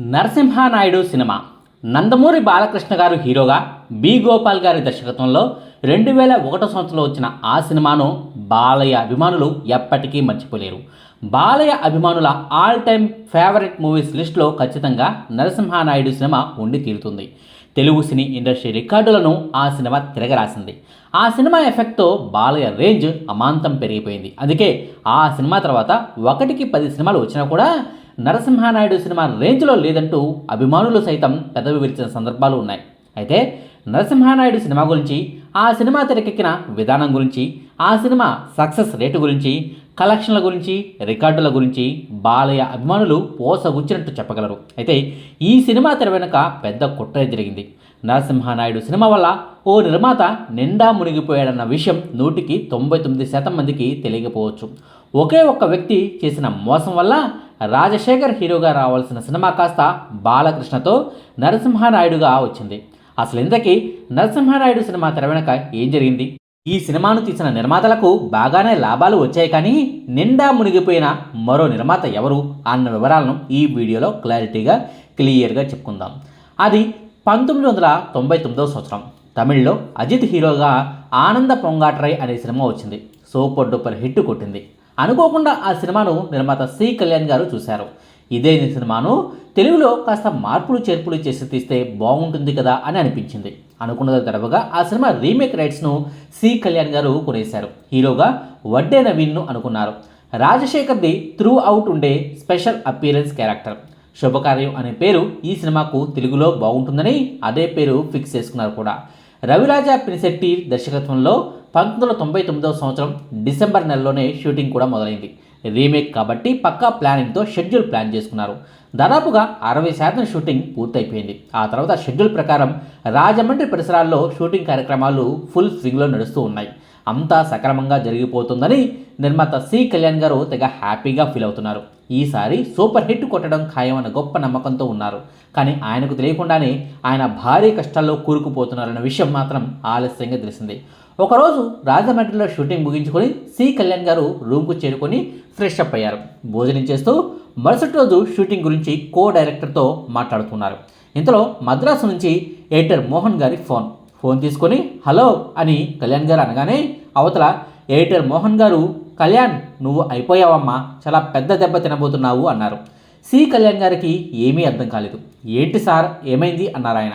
Narasimha Naidu cinema. Nandamuri Balakrishna గారు హీరోగా B Gopal గారి దర్శకత్వంలో రెండు వేల ఒకటో సంవత్సరంలో వచ్చిన ఆ సినిమాను బాలయ్య అభిమానులు ఎప్పటికీ మర్చిపోలేరు. బాలయ్య అభిమానుల ఆల్ టైమ్ ఫేవరెట్ మూవీస్ లిస్టులో ఖచ్చితంగా నరసింహానాయుడు సినిమా ఉండి తీరుతుంది. తెలుగు సినీ ఇండస్ట్రీ రికార్డులను ఆ సినిమా తిరగరాసింది. ఆ సినిమా ఎఫెక్ట్తో బాలయ్య రేంజ్ అమాంతం పెరిగిపోయింది. అందుకే ఆ సినిమా తర్వాత ఒకటికి పది సినిమాలు వచ్చినా కూడా నరసింహానాయుడు సినిమా రేంజ్లో లేదంటూ అభిమానులు సైతం పెదవి విరిచిన సందర్భాలు ఉన్నాయి. అయితే నరసింహానాయుడు సినిమా గురించి ఆ సినిమా తెరకెక్కిన విధానం గురించి ఆ సినిమా సక్సెస్ రేటు గురించి కలెక్షన్ల గురించి రికార్డుల గురించి బాలయ్య అభిమానులు పోసగుచ్చినట్టు చెప్పగలరు. అయితే ఈ సినిమా తెర వెనుక పెద్ద కుట్ర జరిగింది. నరసింహానాయుడు సినిమా వల్ల ఓ నిర్మాత నిండా మునిగిపోయాడన్న విషయం నూటికి తొంభై తొమ్మిది శాతం మందికి తెలియకపోవచ్చు. ఒకే ఒక్క వ్యక్తి చేసిన మోసం వల్ల రాజశేఖర్ హీరోగా రావాల్సిన సినిమా కాస్త బాలకృష్ణతో నరసింహానాయుడుగా వచ్చింది. అసలు ఇంతకీ నరసింహానాయుడు సినిమా తెర వెనక ఏం జరిగింది? ఈ సినిమాను తీసిన నిర్మాతలకు బాగానే లాభాలు వచ్చాయి కానీ నిండా మునిగిపోయిన మరో నిర్మాత ఎవరు అన్న వివరాలను ఈ వీడియోలో క్లారిటీగా క్లియర్గా చెప్పుకుందాం. అది పంతొమ్మిది వందల తొంభై తొమ్మిదవ సంవత్సరం. తమిళ్ళో అజిత్ హీరోగా ఆనంద పొంగాట్రై అనే సినిమా వచ్చింది. సూపర్ డూపర్ హిట్ కొట్టింది. అనుకోకుండా ఆ సినిమాను నిర్మాత సి. కళ్యాణ్ గారు చూశారు. ఇదే సినిమాను తెలుగులో కాస్త మార్పులు చేర్పులు చేసి తీస్తే బాగుంటుంది కదా అని అనిపించింది. అనుకున్నది తడవగా ఆ సినిమా రీమేక్ రైట్స్ను సి. కళ్యాణ్ గారు కొనేశారు. హీరోగా వడ్డే నవీన్ను అనుకున్నారు. రాజశేఖర్ది త్రూ అవుట్ ఉండే స్పెషల్ అపీరెన్స్ క్యారెక్టర్. శుభకార్యం అనే పేరు ఈ సినిమాకు తెలుగులో బాగుంటుందని అదే పేరు ఫిక్స్ చేసుకున్నారు కూడా. రవిరాజా పినిశెట్టి దర్శకత్వంలో పంతొమ్మిది వందల తొంభై తొమ్మిదవ సంవత్సరం డిసెంబర్ నెలలోనే షూటింగ్ కూడా మొదలైంది. రీమేక్ కాబట్టి పక్కా ప్లానింగ్తో షెడ్యూల్ ప్లాన్ చేసుకున్నారు. దాదాపుగా అరవై శాతం షూటింగ్ పూర్తయిపోయింది. ఆ తర్వాత షెడ్యూల్ ప్రకారం రాజమండ్రి పరిసరాల్లో షూటింగ్ కార్యక్రమాలు ఫుల్ స్వింగ్లో నడుస్తూ ఉన్నాయి. అంతా సక్రమంగా జరిగిపోతుందని నిర్మాత సి కళ్యాణ్ గారు తెగ హ్యాపీగా ఫీల్ అవుతున్నారు. ఈసారి సూపర్ హిట్ కొట్టడం ఖాయమన్న గొప్ప నమ్మకంతో ఉన్నారు. కానీ ఆయనకు తెలియకుండానే ఆయన భారీ కష్టాల్లో కూరుకుపోతున్నారన్న విషయం మాత్రం ఆలస్యంగా తెలిసింది. ఒకరోజు రాజమండ్రిలో షూటింగ్ ముగించుకొని సి కళ్యాణ్ గారు రూమ్కు చేరుకొని ఫ్రెష్ అప్ అయ్యారు. భోజనం చేస్తూ మరుసటి రోజు షూటింగ్ గురించి కో డైరెక్టర్తో మాట్లాడుతున్నారు. ఇంతలో మద్రాసు నుంచి ఎడిటర్ మోహన్ గారి ఫోన్. ఫోన్ తీసుకొని హలో అని కళ్యాణ్ గారు అనగానే అవతల ఎడిటర్ మోహన్ గారు కళ్యాణ్ నువ్వు అయిపోయావమ్మా చాలా పెద్ద దెబ్బ తినబోతున్నావు అన్నారు. సి. కళ్యాణ్ గారికి ఏమీ అర్థం కాలేదు. ఏంటి సార్ ఏమైంది? అన్నారు ఆయన.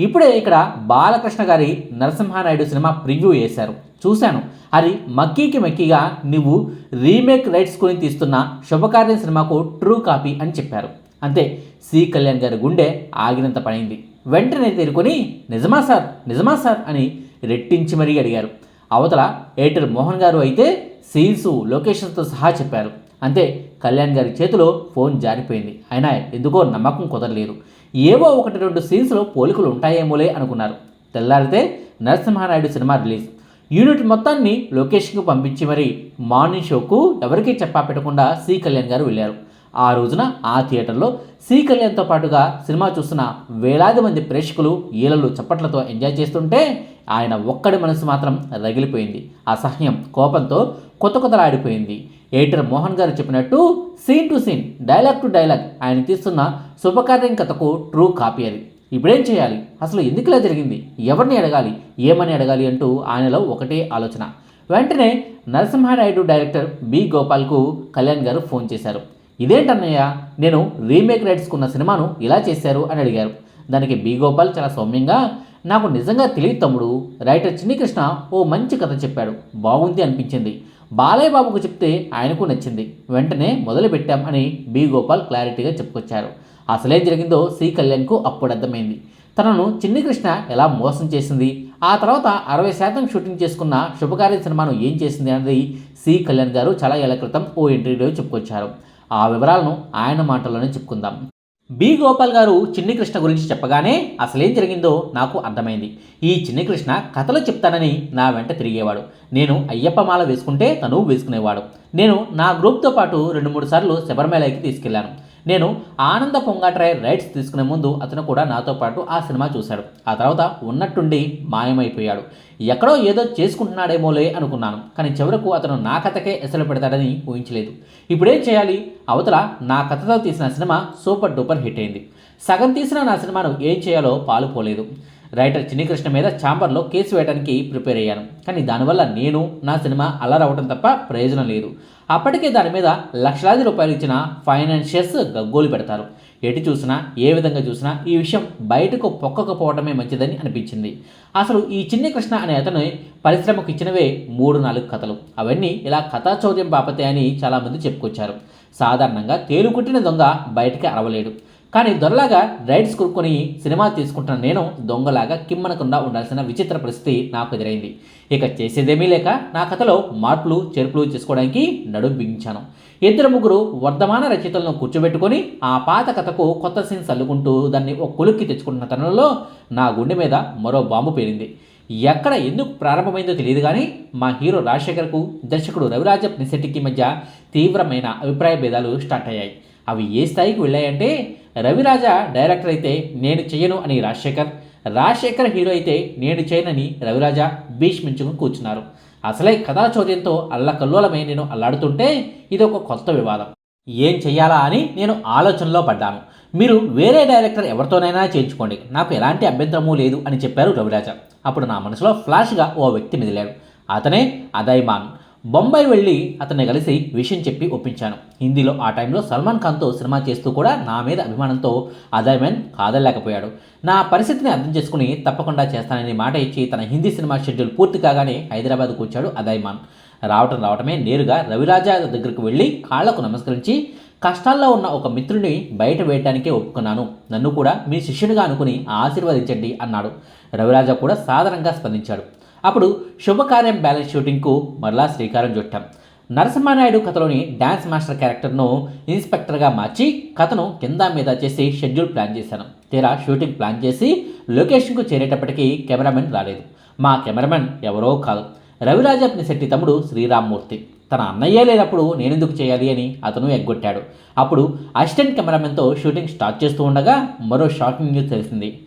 ఇప్పుడే ఇక్కడ బాలకృష్ణ గారి నరసింహానాయుడు సినిమా ప్రివ్యూ వేశారు చూశాను. అది మక్కీకి మక్కీగా నువ్వు రీమేక్ రైట్స్ కొని తీస్తున్న శుభకార్యం సినిమాకు ట్రూ కాపీ అని చెప్పారు. అంతే. సి. కళ్యాణ్ గారి గుండె ఆగినంత పడింది. వెంటనే తేరుకొని నిజమా సార్? నిజమా సార్? అని రెట్టించి మరీ అడిగారు. అవతల ఏటర్ మోహన్ గారు అయితే సీన్స్ లొకేషన్స్తో సహా చెప్పారు. అంతే కళ్యాణ్ గారి చేతిలో ఫోన్ జారిపోయింది. అయినా ఎందుకో నమ్మకం కుదరలేదు. ఏవో ఒకటి రెండు సీన్స్లో పోలికలు ఉంటాయేమోలే అనుకున్నారు. తెల్లారితే నరసింహానాయుడు సినిమా రిలీజ్. యూనిట్ మొత్తాన్ని లొకేషన్కు పంపించి మరి మార్నింగ్ షోకు ఎవరికీ చెప్పా పెట్టకుండా సి కళ్యాణ్ గారు వెళ్ళారు. ఆ రోజున ఆ థియేటర్లో శ్రీ కళ్యాణ్తో పాటుగా సినిమా చూస్తున్న వేలాది మంది ప్రేక్షకులు ఈలలు చప్పట్లతో ఎంజాయ్ చేస్తుంటే ఆయన ఒక్కడి మనసు మాత్రం రగిలిపోయింది. అసహ్యం కోపంతో కొత్త కొత్తలాడిపోయింది ఎడిటర్ మోహన్ గారు చెప్పినట్టు scene to scene dialogue to dialogue ఆయన తీస్తున్న శుభకార్యం కథకు ట్రూ కాపీ అది. ఇప్పుడేం చేయాలి? అసలు ఎందుకులా జరిగింది? ఎవరిని అడగాలి? ఏమని అడగాలి అంటూ ఆయనలో ఒకటే ఆలోచన. వెంటనే నరసింహానాయుడు డైరెక్టర్ బి గోపాల్కు కళ్యాణ్ గారు ఫోన్ చేశారు. ఇదేంటన్నయ్య? నేను రీమేక్ రైట్స్ కున్న సినిమాను ఇలా చేశారు అని అడిగారు. దానికి బి. గోపాల్ చాలా సౌమ్యంగా నాకు నిజంగా తెలియదు తమ్ముడు. రైటర్ చిన్ని కృష్ణ ఓ మంచి కథ చెప్పాడు. బాగుంది అనిపించింది. బాలయ్య బాబుకు చెప్తే ఆయనకు నచ్చింది. వెంటనే మొదలుపెట్టాం అని బి. గోపాల్ క్లారిటీగా చెప్పుకొచ్చారు. అసలేం జరిగిందో సి. కళ్యాణ్కు అప్పుడు అర్థమైంది. తనను చిన్ని కృష్ణ ఎలా మోసం చేసింది? ఆ తర్వాత అరవై శాతం షూటింగ్ చేసుకున్న శుభకార్య సినిమాను ఏం చేసింది అనేది సి. కళ్యాణ్ గారు చాలా ఏళ్ళ క్రితం ఓ ఇంటర్వ్యూలో చెప్పుకొచ్చారు. ఆ వివరాలను ఆయన మాటల్లోనే చెప్పుకుందాం. బి. గోపాల్ గారు చిన్ని కృష్ణ గురించి చెప్పగానే అసలేం జరిగిందో నాకు అర్థమైంది. ఈ చిన్ని కృష్ణ కథలు చెప్తానని నా వెంట తిరిగేవాడు. నేను అయ్యప్ప మాల వేసుకుంటే తను వేసుకునేవాడు. నేను నా గ్రూప్తో పాటు రెండు మూడు సార్లు శబరిమలకి తీసుకెళ్ళాను నేను ఆనంద పొంగాట్రాయ్ రైట్స్ తీసుకునే ముందు అతను కూడా నాతో పాటు ఆ సినిమా చూశాడు. ఆ తర్వాత ఉన్నట్టుండి మాయమైపోయాడు. ఎక్కడో ఏదో చేసుకుంటున్నాడేమోలే అనుకున్నాను. కానీ చివరకు అతను నా కథకే ఎసలు పెడతాడని ఊహించలేదు. ఇప్పుడేం చేయాలి? అవతల నా కథతో తీసిన సినిమా సూపర్ డూపర్ హిట్ అయింది. సగం తీసిన నా సినిమాను ఏం చేయాలో పాలుపోలేదు. రైటర్ చిన్నికృష్ణ మీద ఛాంబర్లో కేసు వేయడానికి ప్రిపేర్ అయ్యాను. కానీ దానివల్ల నేను నా సినిమా అల్లరవటం తప్ప ప్రయోజనం లేదు. అప్పటికే దాని మీద లక్షలాది రూపాయలు ఇచ్చిన ఫైనాన్షియర్స్ గగ్గోలు పెడతారు. ఎటు చూసినా ఏ విధంగా చూసినా ఈ విషయం బయటకు పొక్కకపోవడమే మంచిదని అనిపించింది. అసలు ఈ చిన్ని కృష్ణ అనే అతను పరిశ్రమకు ఇచ్చినవే మూడు నాలుగు కథలు. అవన్నీ ఇలా కథాచౌర్యం బాపతే అని చాలామంది చెప్పుకొచ్చారు. సాధారణంగా తేలుకుట్టిన దొంగ బయటకి అరవలేడు. కానీ దొరలాగా రైడ్స్ కొనుక్కొని సినిమా తీసుకుంటున్న నేను దొంగలాగా కిమ్మనకుండా ఉండాల్సిన విచిత్ర పరిస్థితి నాకు ఎదురైంది. ఇక చేసేదేమీ లేక నా కథలో మార్పులు చేర్పులు చేసుకోవడానికి నడుం బిగించాను. ఇద్దరు ముగ్గురు వర్ధమాన రచయితలను కూర్చోబెట్టుకొని ఆ పాత కథకు కొత్త సీన్స్ అల్లుకుంటూ దాన్ని ఒక కొలుక్కి తెచ్చుకుంటున్న తరుణంలో నా గుండె మీద మరో బాంబు పేరింది ఎక్కడ ఎందుకు ప్రారంభమైందో తెలియదు కానీ మా హీరో రాజశేఖర్కు దర్శకుడు రవిరాజ నిశెట్టికి మధ్య తీవ్రమైన అభిప్రాయ భేదాలు స్టార్ట్ అయ్యాయి. అవి ఏ స్థాయికి వెళ్ళాయంటే రవిరాజ డైరెక్టర్ అయితే నేను చెయ్యను అని రాజశేఖర్ రాజశేఖర్ హీరో అయితే నేను చేయనని రవిరాజ భీష్మించుకుని కూర్చున్నారు. అసలే కథాచోద్యంతో అల్లకల్లోలమై నేను అల్లాడుతుంటే ఇది ఒక కొత్త వివాదం. ఏం చెయ్యాలా అని నేను ఆలోచనలో పడ్డాను. మీరు వేరే డైరెక్టర్ ఎవరితోనైనా చేయించుకోండి. నాకు ఎలాంటి అభ్యంతరమూ లేదు అని చెప్పారు రవిరాజ. అప్పుడు నా మనసులో ఫ్లాష్గా ఓ వ్యక్తి మెదిలాడు. అతనే అదైమాన్. బొంబాయి వెళ్ళి అతన్ని కలిసి విషయం చెప్పి ఒప్పించాను. హిందీలో ఆ టైంలో సల్మాన్ ఖాన్తో సినిమా చేస్తూ కూడా నా మీద అభిమానంతో అదైమాన్ కాదలేకపోయాడు నా పరిస్థితిని అర్థం చేసుకుని తప్పకుండా చేస్తానని మాట ఇచ్చి తన హిందీ సినిమా షెడ్యూల్ పూర్తి కాగానే హైదరాబాద్కు వచ్చాడు అదైమాన్ రావటం రావటమే నేరుగా రవిరాజా దగ్గరకు వెళ్ళి కాళ్ళకు నమస్కరించి కష్టాల్లో ఉన్న ఒక మిత్రుడిని బయట వేయడానికే ఒప్పుకున్నాను. నన్ను కూడా మీ శిష్యునిగా అనుకుని ఆశీర్వదించండి అన్నాడు. రవిరాజా కూడా సాధారణంగా స్పందించాడు. అప్పుడు శుభకార్యం బ్యాలెన్స్ షూటింగ్కు మరలా శ్రీకారం చుట్టాం. నరసింహానాయుడు కథలోని డ్యాన్స్ మాస్టర్ క్యారెక్టర్ను ఇన్స్పెక్టర్గా మార్చి కథను కింద మీద చేసి షెడ్యూల్ ప్లాన్ చేశాను. తీరా షూటింగ్ ప్లాన్ చేసి లొకేషన్కు చేరేటప్పటికీ కెమెరామెన్ రాలేదు. మా కెమెరామెన్ ఎవరో కాదు. రవిరాజప్ని శెట్టి తమ్ముడు శ్రీరామ్మూర్తి. తన అన్నయ్యే లేనప్పుడు నేనెందుకు చేయాలి అని అతను ఎగ్గొట్టాడు. అప్పుడు అసిస్టెంట్ కెమెరామెన్తో షూటింగ్ స్టార్ట్ చేస్తూ ఉండగా మరో షాకింగ్ న్యూస్ తెలిసింది.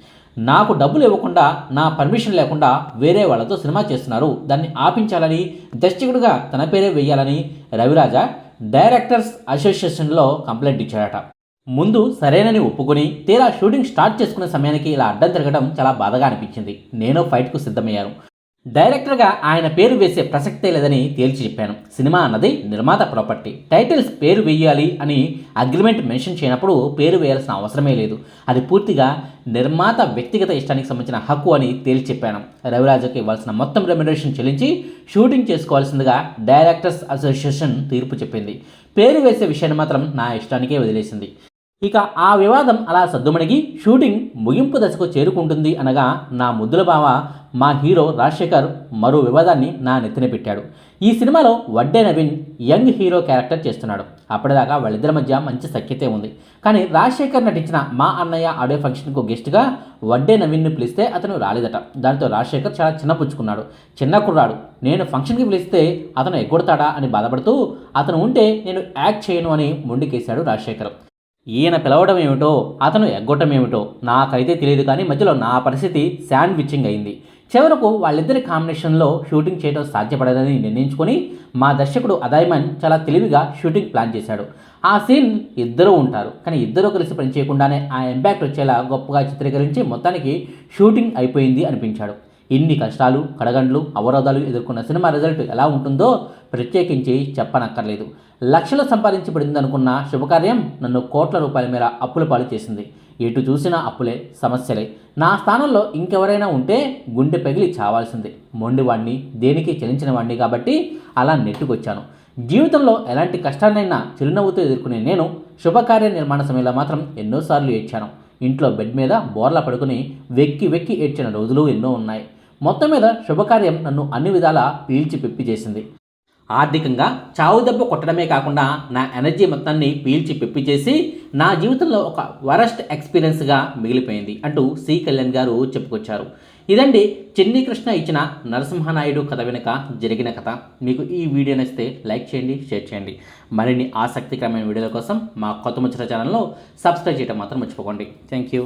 నాకు డబ్బులు ఇవ్వకుండా నా పర్మిషన్ లేకుండా వేరే వాళ్ళతో సినిమా చేస్తున్నారు. దాన్ని ఆపించాలని దర్శకుడిగా తన పేరే వేయాలని రవిరాజ డైరెక్టర్స్ అసోసియేషన్లో కంప్లైంట్ ఇచ్చాడట. ముందు సరేనని ఒప్పుకొని తీరా షూటింగ్ స్టార్ట్ చేసుకునే సమయానికి ఇలా అడ్డం తిరగడం చాలా బాధగా అనిపించింది. నేను ఫైట్కు సిద్ధమయ్యాను. డైరెక్టర్గా ఆయన పేరు వేసే ప్రసక్తే లేదని తేల్చి చెప్పాను. సినిమా అన్నది నిర్మాత ప్రాపర్టీ. టైటిల్స్ పేరు వేయాలి అని అగ్రిమెంట్ మెన్షన్ చేయనప్పుడు పేరు వేయాల్సిన అవసరమే లేదు. అది పూర్తిగా నిర్మాత వ్యక్తిగత ఇష్టానికి సంబంధించిన హక్కు అని తేల్చి చెప్పాను. రవిరాజుకి ఇవ్వాల్సిన మొత్తం రెమ్యునరేషన్ చెల్లించి షూటింగ్ చేసుకోవాల్సిందిగా డైరెక్టర్స్ అసోసియేషన్ తీర్పు చెప్పింది. పేరు వేసే విషయాన్ని మాత్రం నా ఇష్టానికే వదిలేసింది. ఇక ఆ వివాదం అలా సద్దుమణిగి షూటింగ్ ముగింపు దశకు చేరుకుంటుంది అనగా నా ముద్దుల బావ మా హీరో రాజశేఖర్ మరో వివాదాన్ని నా నెత్తిన పెట్టాడు. ఈ సినిమాలో Vadde Naveen young hero character చేస్తున్నాడు. అప్పటిదాకా వాళ్ళిద్దరి మధ్య మంచి సఖ్యతే ఉంది. కానీ రాజశేఖర్ నటించిన మా అన్నయ్య ఆడియో ఫంక్షన్కు గెస్ట్గా వడ్డే నవీన్ను పిలిస్తే అతను రాలేదట. దాంతో రాజశేఖర్ చాలా చిన్నపుచ్చుకున్నాడు. చిన్న కుర్రాడు నేను ఫంక్షన్కి పిలిస్తే అతను ఎగ్గొడతాడా? అని బాధపడుతూ అతను ఉంటే నేను యాక్ట్ చేయను అని ముండికేశాడు రాజశేఖర్. ఈయన పిలవడం ఏమిటో అతను ఎగ్గొట్టం ఏమిటో నాకైతే తెలియదు కానీ మధ్యలో నా పరిస్థితి శాండ్విచ్చింగ్ అయింది. చివరకు వాళ్ళిద్దరి కాంబినేషన్లో షూటింగ్ చేయడం సాధ్యపడదని నిర్ణయించుకొని మా దర్శకుడు అదాయమన్ చాలా తెలివిగా షూటింగ్ ప్లాన్ చేశాడు. ఆ సీన్ ఇద్దరూ ఉంటారు కానీ ఇద్దరూ కలిసి పనిచేయకుండానే ఆ ఇంపాక్ట్ వచ్చేలా గొప్పగా చిత్రీకరించి మొత్తానికి షూటింగ్ అయిపోయింది అనిపించాడు. ఇన్ని కష్టాలు కడగండ్లు అవరోధాలు ఎదుర్కొన్న సినిమా రిజల్ట్ ఎలా ఉంటుందో ప్రత్యేకించి చెప్పనక్కర్లేదు. లక్షలు సంపాదించబడిందనుకున్న శుభకార్యం నన్ను కోట్ల రూపాయల మేర అప్పుల పాలు చేసింది. ఎటు చూసినా అప్పులే సమస్యలే. నా స్థానంలో ఇంకెవరైనా ఉంటే గుండె పగిలి చావాల్సిందే. మొండివాణ్ణి దేనికి చెలించిన వాణ్ణి కాబట్టి అలా నెట్టుకొచ్చాను. జీవితంలో ఎలాంటి కష్టాన్నైనా చిరునవ్వుతో ఎదుర్కొనే నేను శుభకార్య నిర్మాణ సమయంలో మాత్రం ఎన్నోసార్లు ఏడ్చాను. ఇంట్లో బెడ్ మీద బోర్లా పడుకుని వెక్కి వెక్కి ఏడ్చిన రోజులు ఎన్నో ఉన్నాయి. మొత్తం మీద శుభకార్యం నన్ను అన్ని విధాలా పీల్చి పిప్పి చేసింది. ఆర్థికంగా చావు దెబ్బ కొట్టడమే కాకుండా నా ఎనర్జీ మొత్తాన్ని పీల్చి పిప్పి చేసి నా జీవితంలో ఒక వరస్ట్ ఎక్స్పీరియన్స్గా మిగిలిపోయింది అంటూ సి. కళ్యాణ్ గారు చెప్పుకొచ్చారు. ఇదండి చెన్నీ కృష్ణ ఇచ్చిన నరసింహనాయుడు కథ వెనుక జరిగిన కథ. మీకు ఈ వీడియో నచ్చితే లైక్ చేయండి షేర్ చేయండి. మరిన్ని ఆసక్తికరమైన వీడియోల కోసం మా కొత్త ముచ్చట ఛానల్లో సబ్స్క్రైబ్ చేయడం మాత్రం మర్చిపోకండి. Thank you